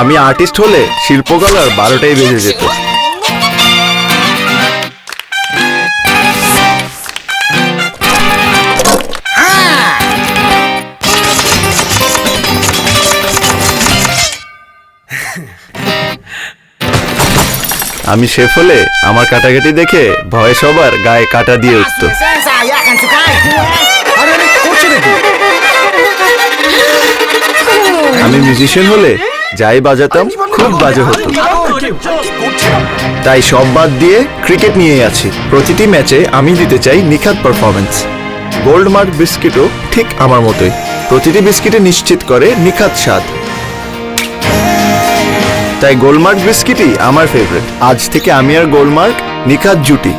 আমি আর্টিস্ট হলে শিল্পকলার বারোটাই বেজে যেত। আমি শেফ হলে আমার কাটাকাটি দেখে ভয়ে সবার গায়ে কাটা দিয়ে উঠত। আমি মিউজিশিয়ান হলে যাই বাজাতাম, খুব বাজে হতো। তাই সব বাদ দিয়ে ক্রিকেট নিয়েই আছি। প্রতিটি ম্যাচে আমি দিতে চাই নিখাত পারফরমেন্স গোল্ড মার্ক বিস্কিটও ঠিক আমার মতোই। প্রতিটি বিস্কিটে নিশ্চিত করে নিখাত স্বাদ। তাই গোলমার্ক বিস্কিটই আমার ফেভারিট আজ থেকে আমি আর গোলমার্ক নিখাত জুটি।